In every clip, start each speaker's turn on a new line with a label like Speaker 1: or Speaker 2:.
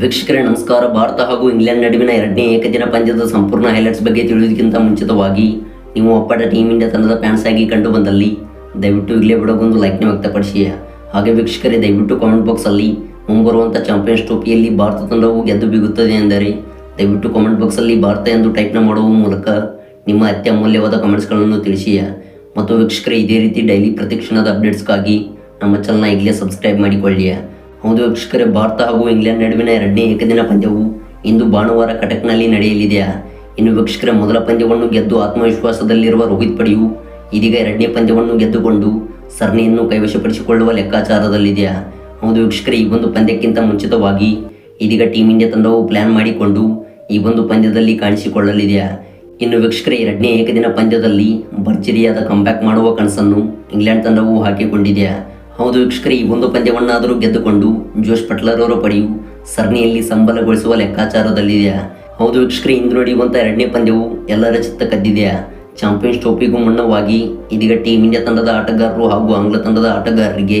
Speaker 1: ವೀಕ್ಷಕರೇ, ನಮಸ್ಕಾರ. ಭಾರತ ಹಾಗೂ ಇಂಗ್ಲೆಂಡ್ ನಡುವಿನ ಎರಡನೇ ಏಕದಿನ ಪಂದ್ಯದ ಸಂಪೂರ್ಣ ಹೈಲೈಟ್ಸ್ ಬಗ್ಗೆ ತಿಳಿಯೋದಕ್ಕಿಂತ ಮುಂಚಿತವಾಗಿ ನೀವು ಒಪ್ಪಡ ಟೀಮ್ ಇಂಡಿಯಾ ತಂಡದ ಫ್ಯಾನ್ಸ್ ಆಗಿ ಕಂಡು ಬಂದಲ್ಲಿ ದಯವಿಟ್ಟು ಇಲ್ಲೇ ಬಿಡೋಗೊಂದು ಲೈಕ್ನ ವ್ಯಕ್ತಪಡಿಸಿ. ಹಾಗೆ ವೀಕ್ಷಕರೇ, ದಯವಿಟ್ಟು ಕಾಮೆಂಟ್ ಬಾಕ್ಸಲ್ಲಿ ಮುಂಬರುವಂಥ ಚಾಂಪಿಯನ್ಸ್ ಟ್ರೋಫಿಯಲ್ಲಿ ಭಾರತ ತಂಡವು ಗೆದ್ದು ಬಿಗುತ್ತದೆ ಎಂದರೆ ದಯವಿಟ್ಟು ಕಾಮೆಂಟ್ ಬಾಕ್ಸಲ್ಲಿ ಭಾರತ ಎಂದು ಟೈಪ್ನ ಮಾಡುವ ಮೂಲಕ ನಿಮ್ಮ ಅತ್ಯಮೂಲ್ಯವಾದ ಕಮೆಂಟ್ಸ್ಗಳನ್ನು ತಿಳಿಸಿ. ಮತ್ತು ವೀಕ್ಷಕರೇ, ಇದೇ ರೀತಿ ಡೈಲಿ ಪ್ರತಿಕ್ಷಣದ ಅಪ್ಡೇಟ್ಸ್ಗಾಗಿ ನಮ್ಮ ಚಾನಲ್ನ ಈಗಲೇ ಸಬ್ಸ್ಕ್ರೈಬ್ ಮಾಡಿಕೊಳ್ಳಿ. ಹೌದು ವೀಕ್ಷಕರೇ ಭಾರತ ಹಾಗೂ ಇಂಗ್ಲೆಂಡ್ ನಡುವಿನ ಎರಡನೇ ಏಕದಿನ ಪಂದ್ಯವು ಇಂದು ಭಾನುವಾರ ಕಟಕ್ನಲ್ಲಿ ನಡೆಯಲಿದೆ ಇನ್ನು ವೀಕ್ಷಕರ ಮೊದಲ ಪಂದ್ಯವನ್ನು ಗೆದ್ದು ಆತ್ಮವಿಶ್ವಾಸದಲ್ಲಿರುವ ರೋಹಿತ್ ಪಡೆಯು ಇದೀಗ ಎರಡನೇ ಪಂದ್ಯವನ್ನು ಗೆದ್ದುಕೊಂಡು ಸರಣಿಯನ್ನು ಕೈವಶಪಡಿಸಿಕೊಳ್ಳುವ ಲೆಕ್ಕಾಚಾರದಲ್ಲಿದೆ ಹೌದು ವೀಕ್ಷಕರೇ, ಈ ಒಂದು ಪಂದ್ಯಕ್ಕಿಂತ ಮುಂಚಿತವಾಗಿ ಇದೀಗ ಟೀಮ್ ಇಂಡಿಯಾ ತಂಡವು ಪ್ಲಾನ್ ಮಾಡಿಕೊಂಡು ಈ ಒಂದು ಪಂದ್ಯದಲ್ಲಿ ಕಾಣಿಸಿಕೊಳ್ಳಲಿದೆ ಇನ್ನು ವೀಕ್ಷಕರೇ, ಎರಡನೇ ಏಕದಿನ ಪಂದ್ಯದಲ್ಲಿ ಭರ್ಜರಿಯಾದ ಕಂಬ್ಯಾಕ್ ಮಾಡುವ ಕನಸನ್ನು ಇಂಗ್ಲೆಂಡ್ ತಂಡವು ಹಾಕಿಕೊಂಡಿದೆ ಹೌದು ವೀಕ್ಷಕರೇ ಈ ಒಂದು ಪಂದ್ಯವನ್ನಾದರೂ ಗೆದ್ದುಕೊಂಡು ಜೋಶ್ ಪಟ್ಲರ್ ಅವರ ಪಡೆಯು ಸರಣಿಯಲ್ಲಿ ಸಂಬಲಗೊಳಿಸುವ ಲೆಕ್ಕಾಚಾರದಲ್ಲಿದೆಯಾ? ಹೌದು ವೀಕ್ಷಕರೇ ಇಂದು ನಡೆಯುವಂಥ ಎರಡನೇ ಪಂದ್ಯವು ಎಲ್ಲರ ಚಿತ್ತ ಕದ್ದಿದೆಯಾ? ಚಾಂಪಿಯನ್ಸ್ ಟ್ರೋಫಿಗೂ ಮುನ್ನವಾಗಿ ಇದೀಗ ಟೀಮ್ ಇಂಡಿಯಾ ತಂಡದ ಆಟಗಾರರು ಹಾಗೂ ಆಂಗ್ಲ ತಂಡದ ಆಟಗಾರರಿಗೆ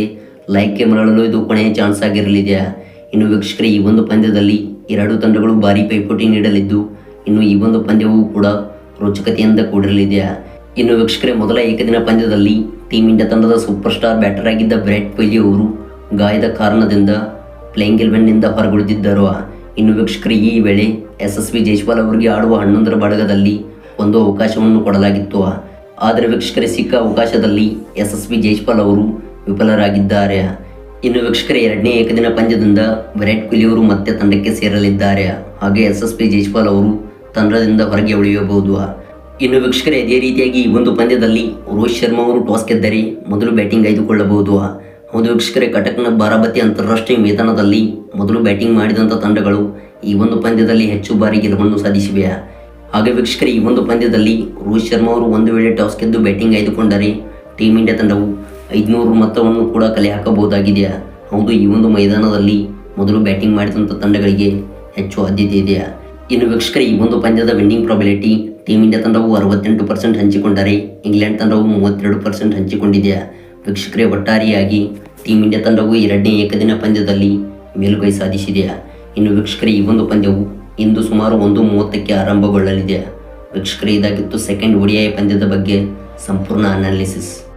Speaker 1: ಲೈಕ್ಗೆ ಮರಳಲು ಇದು ಕೊನೆಯ ಚಾನ್ಸ್ ಆಗಿರಲಿದೆಯಾ? ಇನ್ನು ವೀಕ್ಷಕರೇ, ಈ ಒಂದು ಪಂದ್ಯದಲ್ಲಿ ಎರಡು ತಂಡಗಳು ಭಾರಿ ಪೈಪೋಟಿ ನೀಡಲಿದ್ದು, ಇನ್ನು ಈ ಒಂದು ಪಂದ್ಯವು ಕೂಡ ರೋಚಕತೆಯಿಂದ ಕೂಡಿರಲಿದೆಯಾ? ಇನ್ನು ವೀಕ್ಷಕರೇ, ಮೊದಲ ಏಕದಿನ ಪಂದ್ಯದಲ್ಲಿ ಟೀಮ್ ಇಂಡಿಯಾ ತಂಡದ ಸೂಪರ್ ಸ್ಟಾರ್ ಬ್ಯಾಟರ್ ಆಗಿದ್ದ ವಿರಾಟ್ ಕೊಹ್ಲಿ ಅವರು ಗಾಯದ ಕಾರಣದಿಂದ ಪ್ಲೇಯಿಂಗ್ ಎಲೆವೆನ್ನಿಂದ ಹೊರಗುಳಿದಿದ್ದರು. ಇನ್ನು ವೀಕ್ಷಕರು, ಈ ವೇಳೆ ಎಸ್ ಎಸ್ ವಿ ಜೈಸ್ವಾಲ್ ಅವರಿಗೆ ಆಡುವ ಹನ್ನೊಂದರ ಬಳಗದಲ್ಲಿ ಒಂದು ಅವಕಾಶವನ್ನು ಕೊಡಲಾಗಿತ್ತು. ಆದರೆ ವೀಕ್ಷಕರೇ, ಸಿಕ್ಕ ಅವಕಾಶದಲ್ಲಿ ಎಸ್ ಎಸ್ ವಿ ಜೈಸ್ವಾಲ್ ಅವರು ವಿಫಲರಾಗಿದ್ದಾರೆ. ಇನ್ನು ವೀಕ್ಷಕರ, ಎರಡನೇ ಏಕದಿನ ಪಂದ್ಯದಿಂದ ವಿರಾಟ್ ಕೊಹ್ಲಿ ಅವರು ಮತ್ತೆ ತಂಡಕ್ಕೆ ಸೇರಲಿದ್ದಾರೆ. ಹಾಗೆ ಪಿ ಜೈಸ್ವಾಲ್ ಅವರು ತಂಡದಿಂದ ಹೊರಗೆ ಉಳಿಯಬಹುದು. ಇನ್ನು ವೀಕ್ಷಕರೇ ಅದೇ ರೀತಿಯಾಗಿ ಈ ಒಂದು ಪಂದ್ಯದಲ್ಲಿ ರೋಹಿತ್ ಶರ್ಮಾ ಅವರು ಟಾಸ್ ಗೆದ್ದರೆ ಮೊದಲು ಬ್ಯಾಟಿಂಗ್ ಆಯ್ದುಕೊಳ್ಳಬಹುದು. ಹೌದು ವೀಕ್ಷಕರೇ, ಕಟಕ್ನ ಬಾರಾಬತಿ ಅಂತಾರಾಷ್ಟ್ರೀಯ ಮೈದಾನದಲ್ಲಿ ಮೊದಲು ಬ್ಯಾಟಿಂಗ್ ಮಾಡಿದಂಥ ತಂಡಗಳು ಈ ಒಂದು ಪಂದ್ಯದಲ್ಲಿ ಹೆಚ್ಚು ಬಾರಿ ಗೆಲುವನ್ನು ಸಾಧಿಸಿವೆ. ಹಾಗೆ ವೀಕ್ಷಕರೇ, ಈ ಒಂದು ಪಂದ್ಯದಲ್ಲಿ ರೋಹಿತ್ ಶರ್ಮಾ ಅವರು ಒಂದು ವೇಳೆ ಟಾಸ್ ಗೆದ್ದು ಬ್ಯಾಟಿಂಗ್ ಆಯ್ದುಕೊಂಡರೆ ಟೀಮ್ ಇಂಡಿಯಾ ತಂಡವು ಐದುನೂರು ಮೊತ್ತವನ್ನು ಕೂಡ ಕಲೆ ಹಾಕಬಹುದಾಗಿದೆ. ಹೌದು, ಈ ಒಂದು ಮೈದಾನದಲ್ಲಿ ಮೊದಲು ಬ್ಯಾಟಿಂಗ್ ಮಾಡಿದಂಥ ತಂಡಗಳಿಗೆ ಹೆಚ್ಚು ಆದ್ಯತೆ ಇದೆಯಾ ಇನ್ನು ವೀಕ್ಷಕರೇ, ಈ ಒಂದು ಪಂದ್ಯದ ವಿನ್ನಿಂಗ್ ಪ್ರಾಬಿಲಿಟಿ ಟೀಮ್ ಇಂಡಿಯಾ ತಂಡವು ಅರವತ್ತೆಂಟು ಪರ್ಸೆಂಟ್ ಹಂಚಿಕೊಂಡರೆ ಇಂಗ್ಲೆಂಡ್ ತಂಡವು ಮೂವತ್ತೆರಡು ಪರ್ಸೆಂಟ್ ಹಂಚಿಕೊಂಡಿದೆ. ವೀಕ್ಷಕರೇ, ಒಟ್ಟಾರೆಯಾಗಿ ಟೀಮ್ ಇಂಡಿಯಾ ತಂಡವು ಎರಡನೇ ಏಕದಿನ ಪಂದ್ಯದಲ್ಲಿ ಮೇಲುಗೈ ಸಾಧಿಸಿದೆ. ಇನ್ನು ವೀಕ್ಷಕರೇ, ಈ ಒಂದು ಪಂದ್ಯವು ಇಂದು ಸುಮಾರು ಒಂದು ಮೂವತ್ತಕ್ಕೆ ಆರಂಭಗೊಳ್ಳಲಿದೆ. ವೀಕ್ಷಕರೇ, ಇದಾಗಿತ್ತು ಸೆಕೆಂಡ್ ಒಡಿಐ ಪಂದ್ಯದ ಬಗ್ಗೆ ಸಂಪೂರ್ಣ ಅನಾಲಿಸಿಸ್